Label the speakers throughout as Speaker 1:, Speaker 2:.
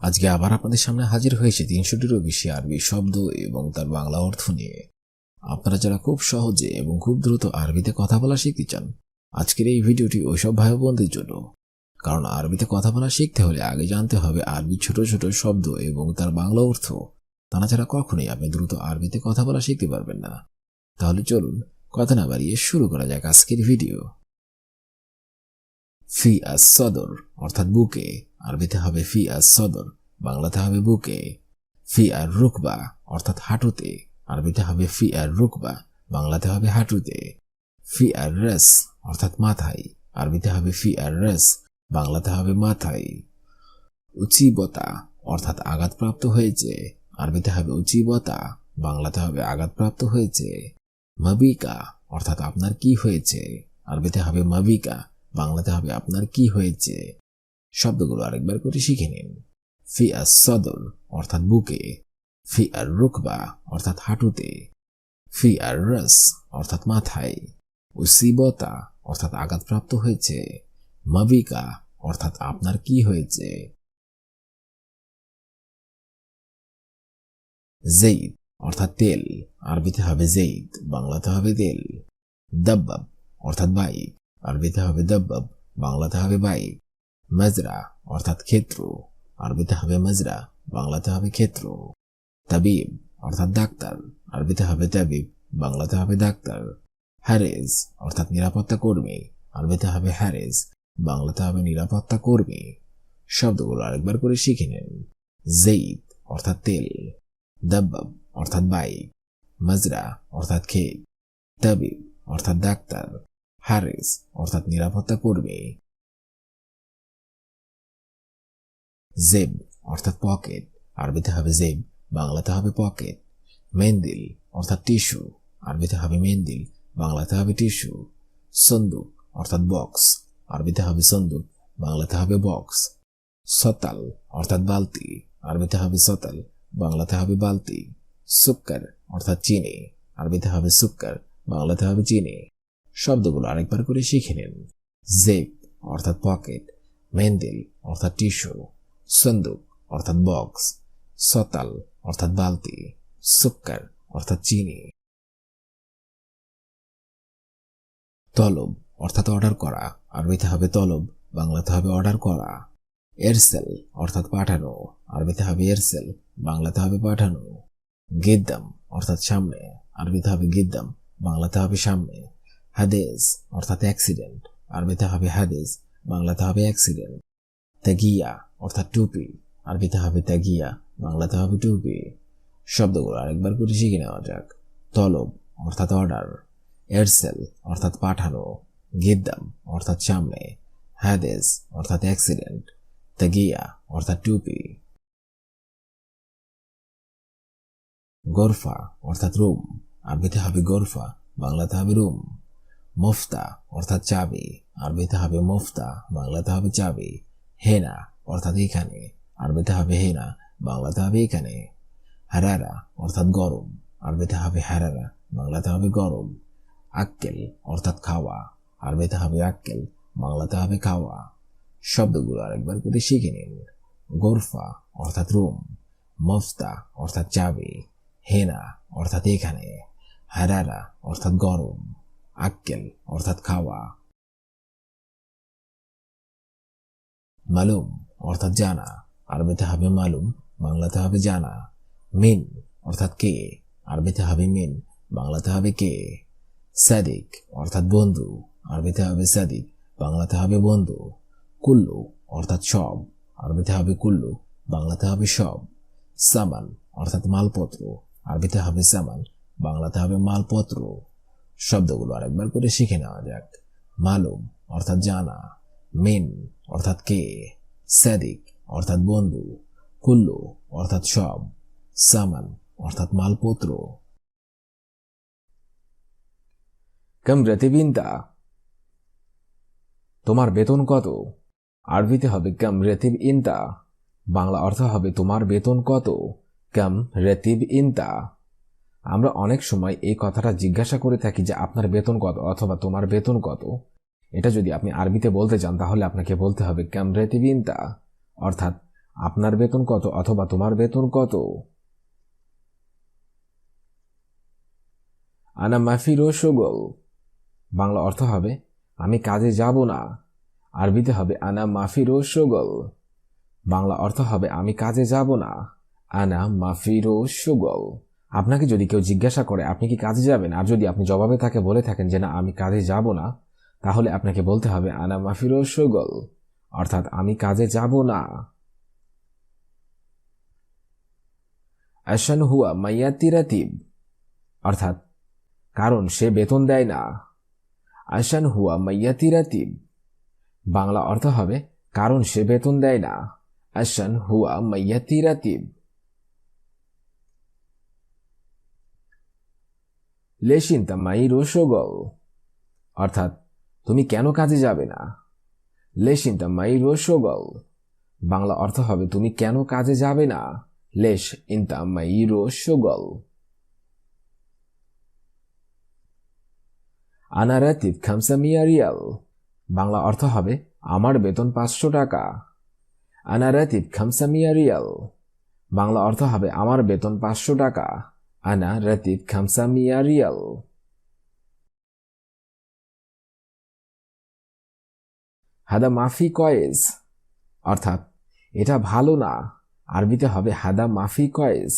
Speaker 1: আজকে আবার আপনাদের সামনে হাজির হয়েছে তিনশোটিরও বেশি আরবি শব্দ এবং তার বাংলা অর্থ নিয়ে। আপনারা যারা খুব সহজে এবং খুব দ্রুত আরবিতে কথা বলা শিখতে চান, আজকের এই ভিডিওটি ওইসব ভাই বোনদের জন্য। কারণ আরবিতে কথা বলা শিখতে হলে আগে জানতে হবে আরবি ছোট ছোট শব্দ এবং তার বাংলা অর্থ। তা ছাড়া কখনোই আপনি দ্রুত আরবিতে কথা বলা শিখতে পারবেন না। তাহলে চলুন, কথা না বাড়িয়ে শুরু করা যাক আজকের ভিডিও। ফি আস সদর, অর্থাৎ বুকে। আরবিতে হবে ফি আস সদর, বাংলাতে হবে বুকে। ফি আর রুকবা, অর্থাৎ হাঁটুতে। আরবিতে হবে ফি আর রুকবা, বাংলাতে হবে হাঁটুতে। ফি আর রেস, অর্থাৎ মাথায়। আরবিতে হবে ফি আর রেস, বাংলাতে হবে মাথায়। উচিবতা, অর্থাৎ আঘাতপ্রাপ্ত হয়েছে। আরবিতে হবে উচিবতা, বাংলাতে হবে আঘাতপ্রাপ্ত হয়েছে। মাবিকা, অর্থাৎ আপনার কি হয়েছে? আরবিতে হবে মাবিকা বাংলাতে হবে। আপনার কি হয়েছে? শব্দগুলো আরেকবার করে শিখে নিন। ফি আর সদর, অর্থাৎ বুকে। ফি আর রুকবা, অর্থাৎ হাঁটুতে। ফি আর রস, অর্থাৎ মাথায়। উসিবতা, অর্থাৎ আঘাতপ্রাপ্ত হয়েছে। মাবিকা, অর্থাৎ আপনার কি হয়েছে? জেইদ, অর্থাৎ তেল। আরবিতে হবে জেইদ, বাংলাতে হবে তেল। দাব্বাব, অর্থাৎ বাইক। আরবিতে হবে দাব্বাব, বাংলাতে হবে বাইক মাজরা, অর্থাৎ ক্ষেত্র। আরবিতে হবে মাজরা, বাংলাতে হবে ক্ষেত্র। তাবিব, অর্থাৎ ডাক্তার। আরবিতে হবে তাবিব, বাংলাতে হবে ডাক্তার। হ্যারেজ অর্থাৎ নিরাপত্তা কর্মী। আরবিতে হবে হ্যারেজ বাংলাতে হবে নিরাপত্তা কর্মী। শব্দগুলো আরেকবার করে শিখে নিন। জেইদ, অর্থাৎ তেল। দাব্বাব, অর্থাৎ বাইক মাজরা, অর্থাৎ ক্ষেত। তাবিব, অর্থাৎ ডাক্তার। হ্যারিস অর্থাৎ নিরাপত্তা কর্মী। জেব অর্থাৎ পকেট আরবিতে হবে জেব বাংলাতে হবে পকেট মেন্দিল অর্থাৎ টিস্যু আরবিতে হবে মেন্দিল বাংলাতে হবে টিস্যু সন্দুক অর্থাৎ বক্স আরবিতে হবে সন্দুক বাংলাতে হবে বক্স সতাল অর্থাৎ বালতি, আরবিতে হবে সতাল বাংলাতে হবে বালতি। সুক্কার অর্থাৎ চিনি, আরবিতে হবে সুক্কার বাংলাতে হবে চিনি। শব্দগুলো আরেকবার করে শিখে নিন। জেপ অর্থাৎ পকেট মেন্দিল অর্থাৎ টিস্যু সন্দুক অর্থাৎ বক্স সতাল অর্থাৎ বালতি সুক্কার অর্থাৎ চিনি। তলব, অর্থাৎ অর্ডার করা আরবিতে হবে তলব, বাংলাতে হবে অর্ডার করা। এরসেল অর্থাৎ পাঠানো আরবিতে হবে এরসেল বাংলাতে হবে পাঠানো। গিদ্দাম অর্থাৎ সামনে আরবিতে হবে গিদ্দাম বাংলাতে হবে সামনে। হাদেজ অর্থাৎ অ্যাক্সিডেন্ট আরবিতে হবে হাদেজ বাংলাতে হবে অ্যাক্সিডেন্ট তাগিয়া, অর্থাৎ টুপি, আরবিতে হবে তাগিয়া, বাংলাতে হবে টুপি। শব্দগুলো আরেকবার করে শিখে নেওয়া যাক। তলব, অর্থাৎ অর্ডার এরসেল, অর্থাৎ পাঠানো। গিদ্দাম, অর্থাৎ সামনে। হাদেজ অর্থাৎ অ্যাক্সিডেন্ট তাগিয়া, অর্থাৎ টুপি। গোরফা, অর্থাৎ রুম। আরবিতে হবে গোরফা, বাংলাতে হবে রুম। মুফতা, অর্থাৎ চাবি। আরবিতে হবে মুফতা, বাংলাতে হবে চাবি। হেনা, অর্থাৎ এখানে। আরবিতে হবে হেনা, বাংলাতে হবে এখানে। হারারা, অর্থাৎ গরম। আরবিতে হবে হারারা, বাংলাতে হবে গরম। আক্কেল, অর্থাৎ খাওয়া। আরবিতে হবে আক্কেল, বাংলাতে হবে খাওয়া। শব্দগুলো আরেকবার করে শিখে নিন। গোরফা, অর্থাৎ রুম। মফতা, অর্থাৎ চাবি। হেনা, অর্থাৎ এখানে। হারারা, অর্থাৎ গরম। আক্কেল, অর্থাৎ খাওয়া। মালুম, অর্থাৎ জানা। আরবিতে হবে মালুম, বাংলাতে হবে জানা। মিন, অর্থাৎ কে। আরবিতে হবে মিন, বাংলাতে হবে কে। সাদিক, অর্থাৎ বন্ধু। আরবিতে হবে সাদিক, বাংলাতে হবে বন্ধু। কুল্লু, অর্থাৎ সব। আরবিতে হবে কুল্লু, বাংলাতে হবে সব। সামান, অর্থাৎ মালপত্র। আরবিতে হবে সামান, বাংলাতে হবে মালপত্র। শব্দগুলো আরেকবার করে শিখে নেওয়া যাক। মালুম, অর্থাৎ জানা। মিন, অর্থাৎ কে। সাদিক, অর্থাৎ বন্ধু। কুল্লু, অর্থাৎ সব। সামান, অর্থাৎ মালপত্র।
Speaker 2: কম রেতিবিনতা তোমার বেতন কত? আরবিতে হবে কম রেতিব ইনতা বাংলা অর্থ হবে তোমার বেতন কত? কম রেতিব ইনতা আমরা অনেক সময় এই কথাটা জিজ্ঞাসা করে থাকি যে, আপনার বেতন কত অথবা তোমার বেতন কত? এটা যদি আপনি আরবিতে বলতে চান, তাহলে আপনাকে বলতে হবে কম রেতিব অর্থাৎ, আপনার বেতন কত অথবা তোমার বেতন কত? আনা মাফিরো সুগল। বাংলা অর্থ হবে, আমি কাজে যাব না। আরবিতে হবে, আনা মাফিরো সুগল। বাংলা অর্থ হবে, আমি কাজে যাব না। আনা মাফিরো সুগল। আপনাকে যদি কেউ জিজ্ঞাসা করে, আপনি কি কাজে যাবেন? আর যদি আপনি জবাবে তাকে বলে থাকেন যে, না, আমি কাজে যাব না, তাহলে আপনাকে বলতে হবে, আনা মাফিরো সুগল। অর্থাৎ, আমি কাজে যাব না। আসান হুয়া মাইয়াতি রাতিব। অর্থাৎ, কারণ সে বেতন দেয় না। আসান হুয়া মাইয়াতি রাতিব। বাংলা অর্থ হবে, কারণ সে বেতন দেয় না। আসান হুয়া মাইয়াতি রাতিব। লেশিন্তা মাই রসগল অর্থাৎ, তুমি কেন কাজে যাবে না? লেশিন্তা মাই রসগল বাংলা অর্থ হবে, তুমি কেন কাজে যাবে না? লেশ ইন্তা মাই রসগল আনারাতিব খামসামিয়া রিয়াল। বাংলা অর্থ হবে, আমার বেতন পাঁচশো টাকা। আনারাতিব খামসামিয়া রিয়াল। বাংলা অর্থ হবে, আমার বেতন পাঁচশো টাকা। আনা রাতিব খামসামিয়া রিয়াল হাদা মাফি কয়েজ অর্থাৎ এটা ভালো না আরবিতে হবে হাদা মাফি কয়েজ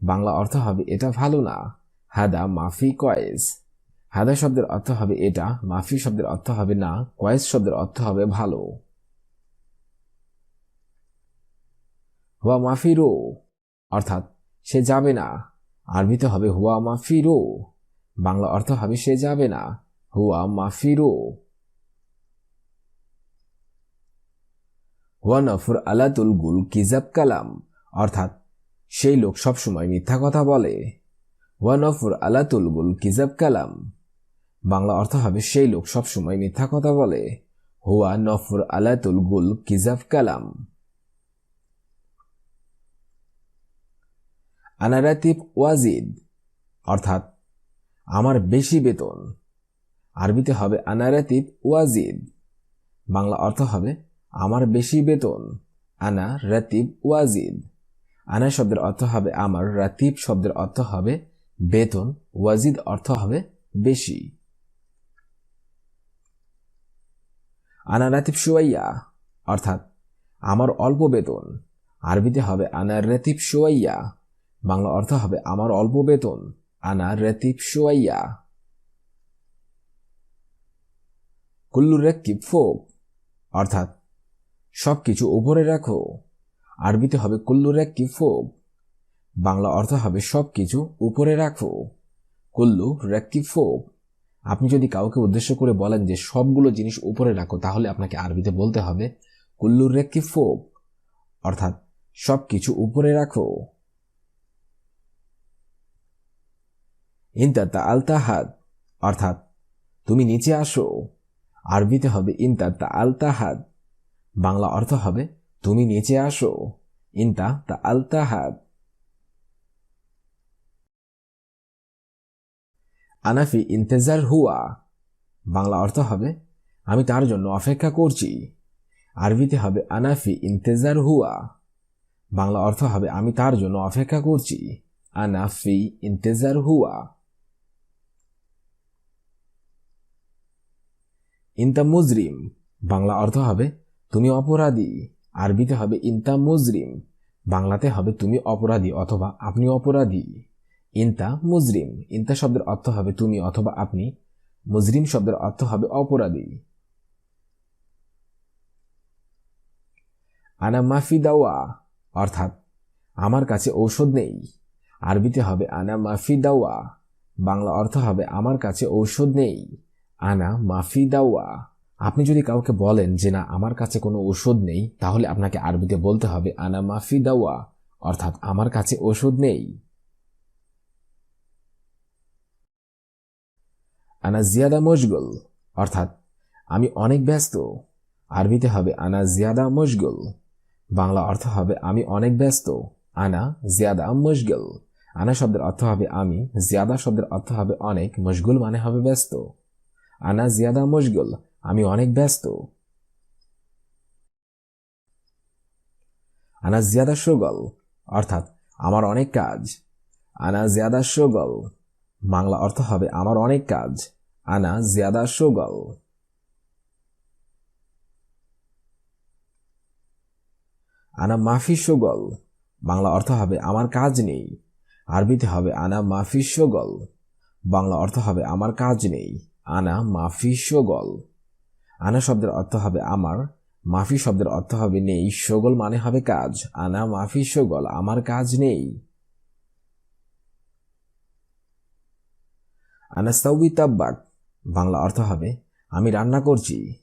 Speaker 2: বাংলা অর্থ হবে এটা ভালো না হাদা মাফি কয়েজ হাদা শব্দের অর্থ হবে এটা মাফি শব্দের অর্থ হবে না কয়েস শব্দের অর্থ হবে ভালো হুয়া মাফি রো অর্থাৎ সে যাবে না আরবিতে হবে হুয়া মাফি রো বাংলা অর্থ হবে সে যাবে না। হুয়া মাফি রো হুয়া নফর আলাতুল গুল কিজাব কালাম। অর্থাৎ সেই লোক সবসময় মিথ্যা কথা বলে। হুয়া নফর আলাতুল গুল কিজাব কালাম। বাংলা অর্থ হবে সেই লোক সবসময় মিথ্যা কথা বলে। হুয়া নফর আলাতুল গুল কিজাব কালাম। আনারাতিব ওয়াজিদ অর্থাৎ, আমার বেশি বেতন। আরবিতে হবে আনারাতিব ওয়াজিদ বাংলা অর্থ হবে, আমার বেশি বেতন। আনা রাতিব ওয়াজিদ আনা শব্দের অর্থ হবে, আমার রাতিব শব্দের অর্থ হবে, বেতন। ওয়াজিদ অর্থ হবে, বেশি। আনা রাতিব সুয়াইয়া, অর্থাৎ, আমার অল্প বেতন। আরবিতে হবে আনা রাতিব সুয়াইয়া। বাংলা অর্থ হবে আমার অল্প বেতন। আনা রেতিব সোয়াইয়া। কুল্লু রেকিব ফোক। অর্থাৎ সব কিছু উপরে রাখো। আরবিতে হবে কুল্লু রেকিব ফোক। বাংলা অর্থ হবে সব কিছু উপরে রাখো। কুল্লু রেকিব ফোক। আপনি যদি কাউকে উদ্দেশ্য করে বলেন যে সবগুলো জিনিস উপরে রাখো, তাহলে আপনাকে আরবিতে বলতে হবে কুল্লু রেকিব ফোক। অর্থাৎ সব কিছু উপরে রাখো। ইন্তা তা আলতাহাদ অর্থাৎ, তুমি নিচে আসো। আরবিতে হবে ইন্তা তা আলতাহাদ বাংলা অর্থ হবে, তুমি নিচে আসো। ইন্তা তা আলতাহাদ আনাফি ইন্তেজার হুয়া। বাংলা অর্থ হবে, আমি তার জন্য অপেক্ষা করছি। আরবিতে হবে আনাফি ইন্তেজার হুয়া। বাংলা অর্থ হবে, আমি তার জন্য অপেক্ষা করছি। আনাফি ইন্তেজার হুয়া। ইন্তা মুজরিম। বাংলা অর্থ হবে, তুমি অপরাধী। আরবিতে হবে, ইন্তা মুজরিম। বাংলাতে হবে, তুমি অপরাধী অথবা আপনি অপরাধী। ইন্তা মুজরিম। ইন্তা শব্দের অর্থ হবে, তুমি অথবা আপনি। মুজরিম শব্দের অর্থ হবে, অপরাধী। আনা মাফি দাওয়া, অর্থাৎ, আমার কাছে ঔষধ নেই। আরবিতে হবে, আনা মাফি দাওয়া। বাংলা অর্থ হবে, আমার কাছে ঔষধ নেই। আনা মাফি দাওয়া। আপনি যদি কাউকে বলেন যে না, আমার কাছে কোনো ওষুধ নেই, তাহলে আপনাকে আরবিতে বলতে হবে আনা মাফি দাওয়া, অর্থাৎ আমার কাছে ওষুধ নেই। আনা জিয়াদা মশগুল, অর্থাৎ আমি অনেক ব্যস্ত। আরবিতে হবে আনা জিয়াদা মশগুল, বাংলা অর্থ হবে আমি অনেক ব্যস্ত। আনা জিয়াদা মশগুল, আনা শব্দের অর্থ হবে আমি, জিয়াদা শব্দের অর্থ হবে অনেক, মশগুল মানে হবে ব্যস্ত। আনা জিয়াদা মশগুল, আমি অনেক ব্যস্ত। আনা জিয়াদা শোগল অর্থাৎ আমার অনেক কাজ। আনা জিয়াদা শোগল বাংলা অর্থ হবে আমার অনেক কাজ। আনা জিয়াদা শোগল আনা মাফি শোগল বাংলা অর্থ হবে আমার কাজ নেই। আরবিতে হবে আনা মাফি শোগল বাংলা অর্থ হবে আমার কাজ নেই। আনা মাফি শোগল আনা শব্দের অর্থ হবে আমার, মাফি শব্দের অর্থ হবে নেই। শোগল মানে হবে কাজ। আনা মাফি শোগল আমার কাজ নেই। আনা সাউবি তাব্বাক, বাংলা অর্থ হবে, আমি রান্না করছি।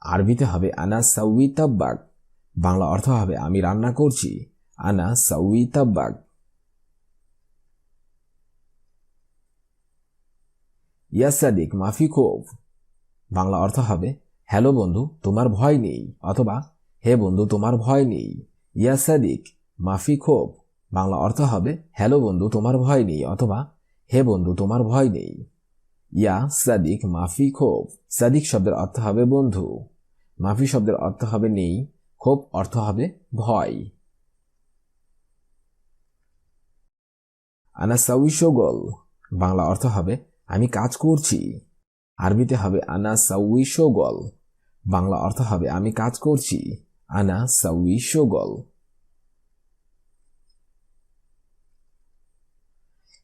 Speaker 2: আরবিতে হবে আনা সাউই তাব্বাক, বাংলা অর্থ হবে, আমি রান্না করছি। আনা সাউই তাব্বাক। ইয়া সাদিক মাফি খোফ বাংলা অর্থ হবে, হ্যালো বন্ধু, তোমার ভয় নেই, অথবা, হে বন্ধু, তোমার ভয় নেই। ইয়া সাদিক মাফি খোফ বাংলা অর্থ হবে, হ্যালো বন্ধু, তোমার ভয় নেই, অথবা, হে বন্ধু, তোমার ভয় নেই। ইয়া সাদিক মাফি খোফ সাদিক শব্দের অর্থ হবে, বন্ধু। মাফি শব্দের অর্থ হবে, নেই। ক্ষোভ অর্থ হবে, ভয়। আনা সাউই শোগল। বাংলা অর্থ হবে আমি কাজ করছি। আরবিতে হবে আনা সাউই শোগল বাংলা অর্থ হবে আমি কাজ করছি। আনা সাউই শোগল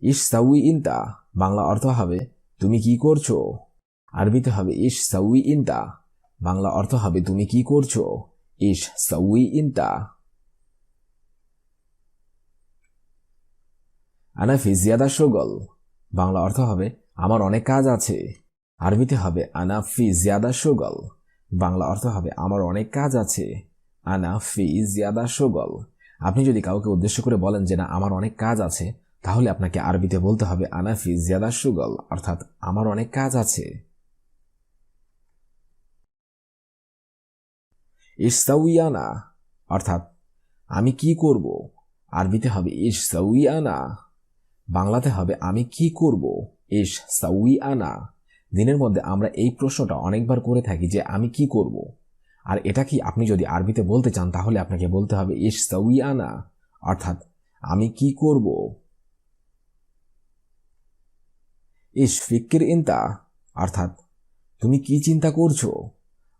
Speaker 2: ইস সাউই ইনতা বাংলা অর্থ হবে তুমি কি করছ? আরবিতে হবে ইস সাউই ইনতা বাংলা অর্থ হবে তুমি কি করছ? ইস সাউই ইনতা আনা ফিজিয়াদা শোগল, বাংলা অর্থ হবে আমার অনেক কাজ আছে। আরবিতে হবে, আনা ফি জিয়াদা শোগল বাংলা অর্থ হবে, আমার অনেক কাজ আছে। আনা ফি জিয়াদা শোগল আপনি যদি কাউকে উদ্দেশ্য করে বলেন যে, না, আমার অনেক কাজ আছে, তাহলে আপনাকে আরবিতে বলতে হবে, আনা ফি জিয়াদা সুগল। অর্থাৎ, আমার অনেক কাজ আছে। ইসাউইয়ানা অর্থাৎ, আমি কি করব? আরবিতে হবে ইস সাউইয়ানা বাংলাতে হবে, আমি কি করব? ইস আনা দিনের মধ্যে আমরা এই প্রশ্নটা অনেকবার করে থাকি যে আমি কি করব? আর এটা কি আপনি যদি আরবিতে বলতে চান, তাহলে আপনাকে বলতে হবে, ইস আনা অর্থাৎ, আমি কি করব? ইস, ফিক্কির ইন্তা। অর্থাৎ, তুমি কি চিন্তা করছ?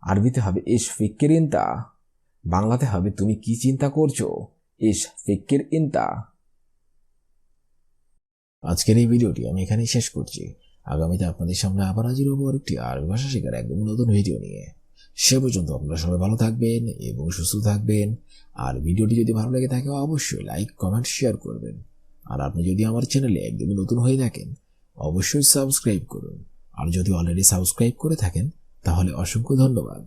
Speaker 2: আরবিতে হবে, ইস, ফিক্কির ইন্তা। বাংলাতে হবে, তুমি কি চিন্তা করছ? ইস, ফিক্কির ইন্তা।
Speaker 1: আজকের এই ভিডিওটি আমি এখানেই শেষ করছি। আগামীতে আপনাদের সামনে আবার হাজির হব আরেকটি আরবি ভাষা শেখার একদম নতুন ভিডিও নিয়ে। সে পর্যন্ত আপনারা সবাই ভালো থাকবেন এবং সুস্থ থাকবেন। আর ভিডিওটি যদি ভালো লেগে থাকে, অবশ্যই লাইক, কমেন্ট, শেয়ার করবেন। আর আপনি যদি আমার চ্যানেলে একদমই নতুন হয়ে থাকেন, অবশ্যই সাবস্ক্রাইব করুন। আর যদি অলরেডি সাবস্ক্রাইব করে থাকেন, তাহলে অসংখ্য ধন্যবাদ।